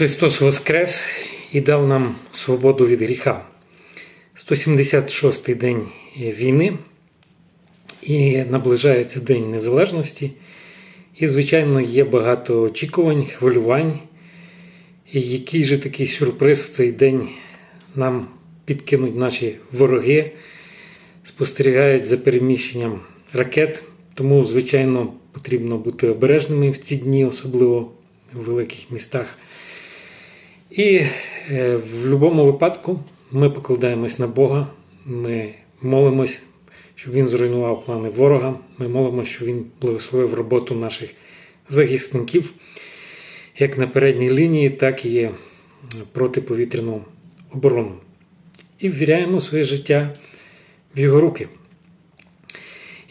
Христос Воскрес і дав нам свободу від гріха. 176-й день війни, і наближається День Незалежності. І, звичайно, є багато очікувань, хвилювань. Який же такий сюрприз в цей день нам підкинуть наші вороги, спостерігають за переміщенням ракет. Тому, звичайно, потрібно бути обережними в ці дні, особливо в великих містах. І е, в будь-якому випадку ми покладаємось на Бога, ми молимось, щоб Він зруйнував плани ворога. Ми молимося, щоб Він благословив роботу наших захисників, як на передній лінії, так і протиповітряну оборону. І ввіряємо своє життя в його руки.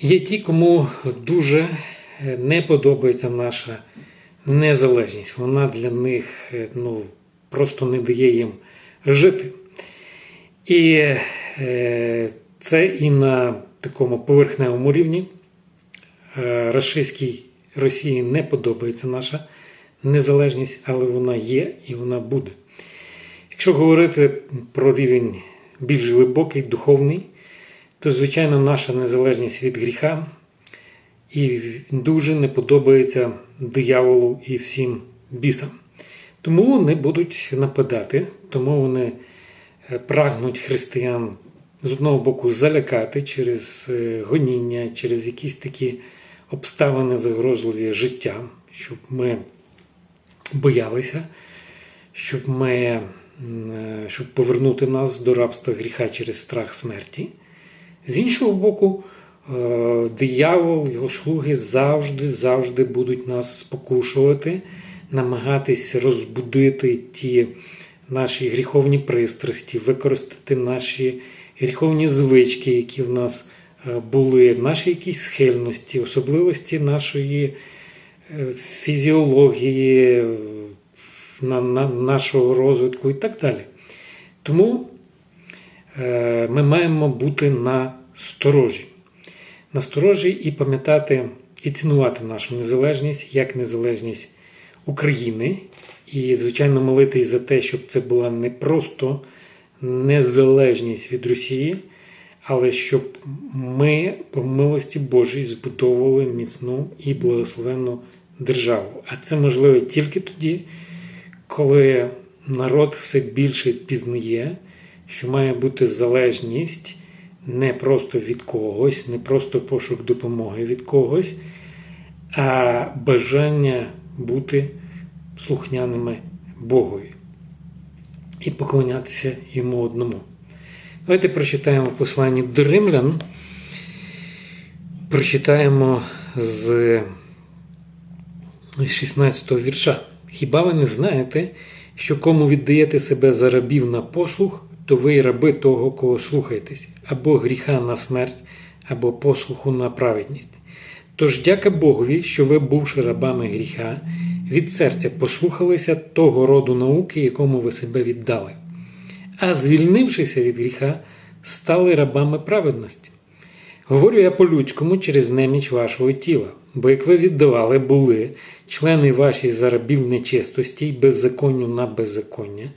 Є ті, кому дуже не подобається наша незалежність. Вона для них ну, просто не дає їм жити. І е, це і на такому поверхневому рівні. Е, Рашистській Росії не подобається наша незалежність, але вона є і вона буде. Якщо говорити про рівень більш глибокий, духовний, то, звичайно, наша незалежність від гріха і дуже не подобається дияволу і всім бісам. Тому вони будуть нападати, тому вони прагнуть християн з одного боку залякати через гоніння, через якісь такі обставини загрозливі життя, щоб ми боялися, щоб ми, щоб повернути нас до рабства гріха через страх смерті. З іншого боку, диявол, його слуги завжди, завжди будуть нас спокушувати, намагатись розбудити ті наші гріховні пристрасті, використати наші гріховні звички, які в нас були, наші якісь схильності, особливості нашої фізіології, на, на, нашого розвитку і так далі. Тому ми маємо бути на сторожі. На сторожі і пам'ятати і цінувати нашу незалежність як незалежність України. І, звичайно, молитись за те, щоб це була не просто незалежність від Росії, але щоб ми, по милості Божій, збудовували міцну і благословенну державу. А це можливо тільки тоді, коли народ все більше пізнає, що має бути залежність не просто від когось, не просто пошук допомоги від когось, а бажання бути слухняними Богові і поклонятися йому одному. Давайте прочитаємо послання до римлян. Прочитаємо з 16 го вірша. Хіба ви не знаєте, що кому віддаєте себе за рабів на послух, то ви й раби того, кого слухаєтесь, або гріха на смерть, або послуху на праведність. Тож дяка Богові, що ви, бувши рабами гріха, від серця послухалися того роду науки, якому ви себе віддали, а звільнившися від гріха, стали рабами праведності. Говорю я по-людському через неміч вашого тіла, бо як ви віддавали були члени ваші за рабів нечистості й беззаконню на беззаконня,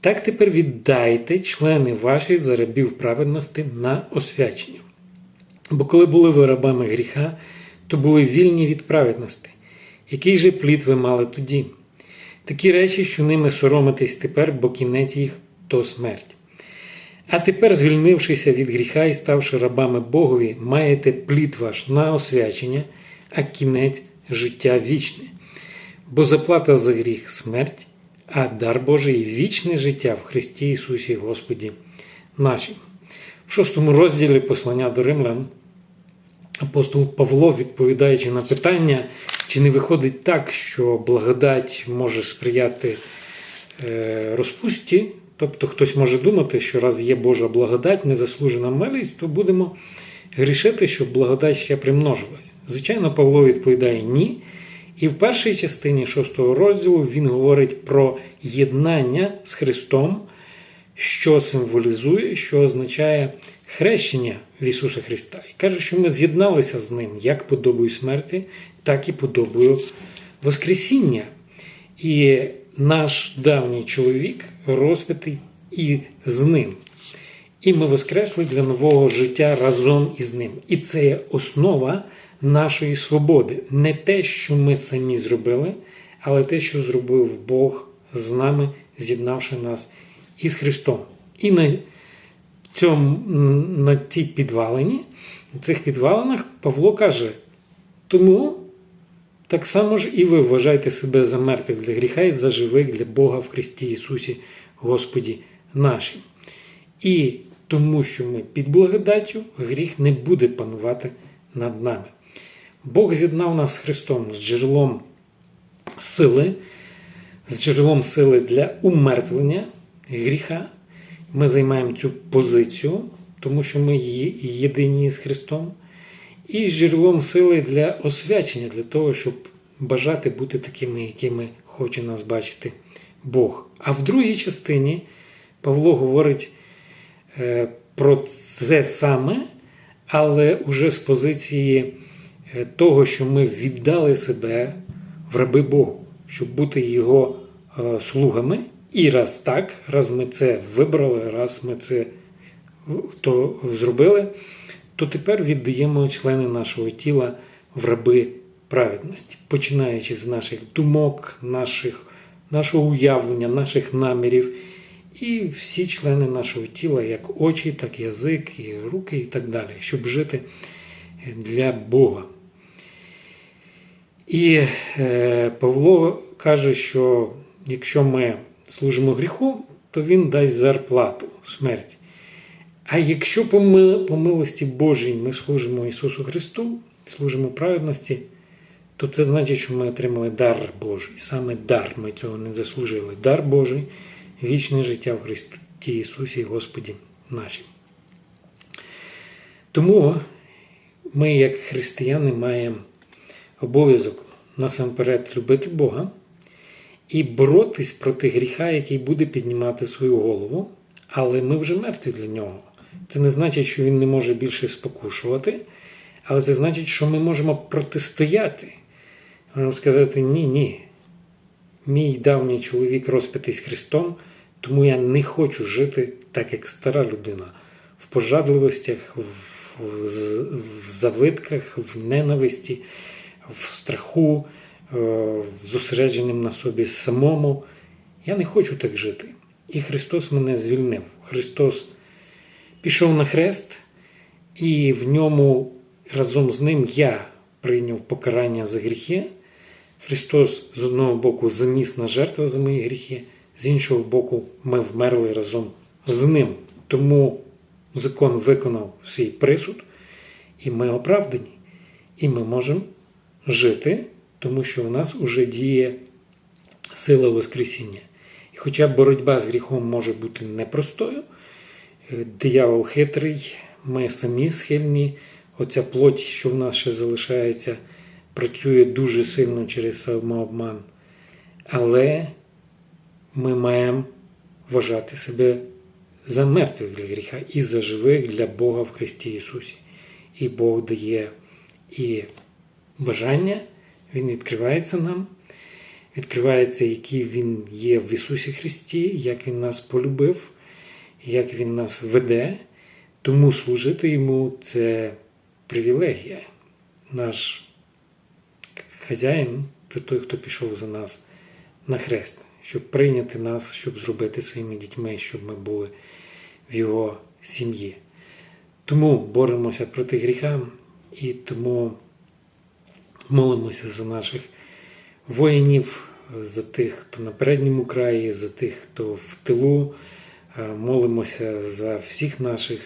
так тепер віддайте члени ваші за рабів праведності на освячення. Бо коли були ви рабами гріха, то були вільні від праведності. Який же плід ви мали тоді? Такі речі, що ними соромитесь тепер, бо кінець їх то смерть. А тепер, звільнившися від гріха і ставши рабами Богові, маєте плід ваш на освячення, а кінець життя вічне. Бо заплата за гріх смерть, а дар Божий вічне життя в Христі Ісусі Господі нашим. В шостому розділі послання до Римлян апостол Павло, відповідаючи на питання, чи не виходить так, що благодать може сприяти розпусті, тобто хтось може думати, що раз є Божа благодать, незаслужена милість, то будемо грішити, щоб благодать ще примножилась. Звичайно, Павло відповідає ні. І в першій частині шостого розділу він говорить про єднання з Христом, що символізує, що означає хрещення в Ісуса Христа. І каже, що ми з'єдналися з Ним як подобою смерті, так і подобою Воскресіння. І наш давній чоловік розпитий і з ним. І ми воскресли для нового життя разом із ним. І це є основа нашої свободи. Не те, що ми самі зробили, але те, що зробив Бог з нами, з'єднавши нас із Христом. І на цьому, на цій підвалині, на цих підвалинах Павло каже: тому так само ж і ви вважаєте себе за мертвих для гріха і за живих для Бога в Христі Ісусі, Господі нашим. І тому, що ми під благодаттю, гріх не буде панувати над нами. Бог з'єднав нас з Христом з джерелом сили, з джерелом сили для умертвлення гріха. Ми займаємо цю позицію, тому що ми єдині з Христом, і джерелом сили для освячення, для того, щоб бажати бути такими, якими хоче нас бачити Бог. А в другій частині Павло говорить е, про це саме, але уже з позиції е, того, що ми віддали себе в раби Богу, щоб бути Його е, слугами. І раз так, раз ми це вибрали, раз ми це то зробили, то тепер віддаємо члени нашого тіла в раби праведності, починаючи з наших думок, наших, нашого уявлення, наших намірів. І всі члени нашого тіла, як очі, так і язик, і руки, і так далі, щоб жити для Бога. І е, Павло каже, що якщо ми служимо гріху, то Він дасть зарплату, смерть. А якщо по милості Божій ми служимо Ісусу Христу, служимо праведності, то це значить, що ми отримали дар Божий. Саме дар, ми цього не заслужили. Дар Божий, вічне життя в Христі Ісусі Господі нашим. Тому ми, як християни, маємо обов'язок насамперед любити Бога і боротись проти гріха, який буде піднімати свою голову, але ми вже мертві для нього. Це не значить, що він не може більше спокушувати, але це значить, що ми можемо протистояти. Можемо сказати, ні, ні. Мій давній чоловік розпитий з Христом, тому я не хочу жити так, як стара людина, в пожадливостях, в завитках, в ненависті, в страху, зосередженим на собі самому. Я не хочу так жити. І Христос мене звільнив. Христос пішов на хрест, і в ньому разом з ним я прийняв покарання за гріхи. Христос з одного боку замісна жертва за мої гріхи, з іншого боку, ми вмерли разом з ним. Тому закон виконав свій присуд, і ми оправдані. І ми можемо жити тому що у нас уже діє сила Воскресіння. І хоча боротьба з гріхом може бути непростою, е, диявол хитрий, ми самі схильні, оця плоть, що в нас ще залишається, працює дуже сильно через самообман. Але ми маємо вважати себе за мертвих для гріха і за живих для Бога в Христі Ісусі. І Бог дає і бажання. Він відкривається нам, відкривається, який Він є в Ісусі Христі, як Він нас полюбив, як Він нас веде. Тому служити Йому це привілегія. Наш хазяїн це той, хто пішов за нас на хрест, щоб прийняти нас, щоб зробити своїми дітьми, щоб ми були в Його сім'ї. Тому боремося проти гріха і тому молимося за наших воїнів, за тих, хто на передньому краї, за тих, хто в тилу. Е, молимося за всіх наших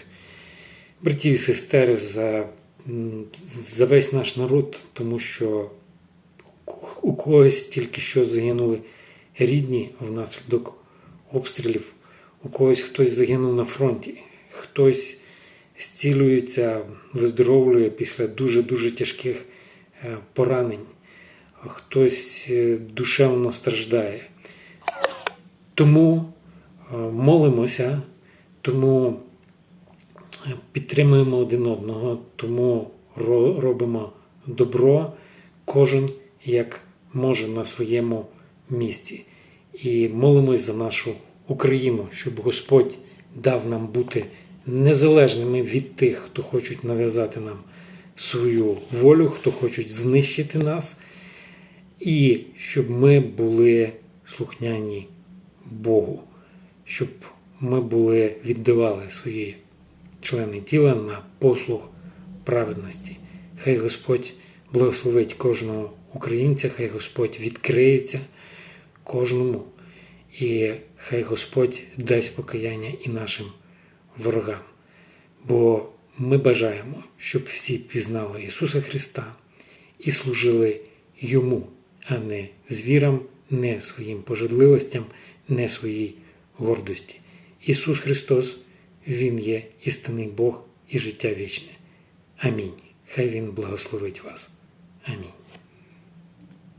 братів і сестер, за, за весь наш народ, тому що у когось тільки що загинули рідні внаслідок обстрілів, у когось хтось загинув на фронті, хтось зцілюється, виздоровлює після дуже-дуже тяжких поранень, хтось е, душевно страждає. Тому е, молимося, тому підтримуємо один одного, тому робимо добро, кожен як може на своєму місці. і молимось за нашу Україну, щоб Господь дав нам бути незалежними від тих, хто хочуть нав'язати нам свою волю, хто хочуть знищити нас, і щоб ми були слухняні Богу, щоб ми були віддавали свої члени тіла на послуг праведності. Хай Господь благословить кожного українця, хай Господь відкриється кожному, і хай Господь дасть покаяння і нашим ворогам. Бо ми бажаємо, щоб всі пізнали Ісуса Христа і служили Йому, а не звірам, не своїм пожадливостям, не своїй гордості. Ісус Христос, Він є істинний Бог і життя вічне. Амінь. Хай Він благословить вас. Амінь.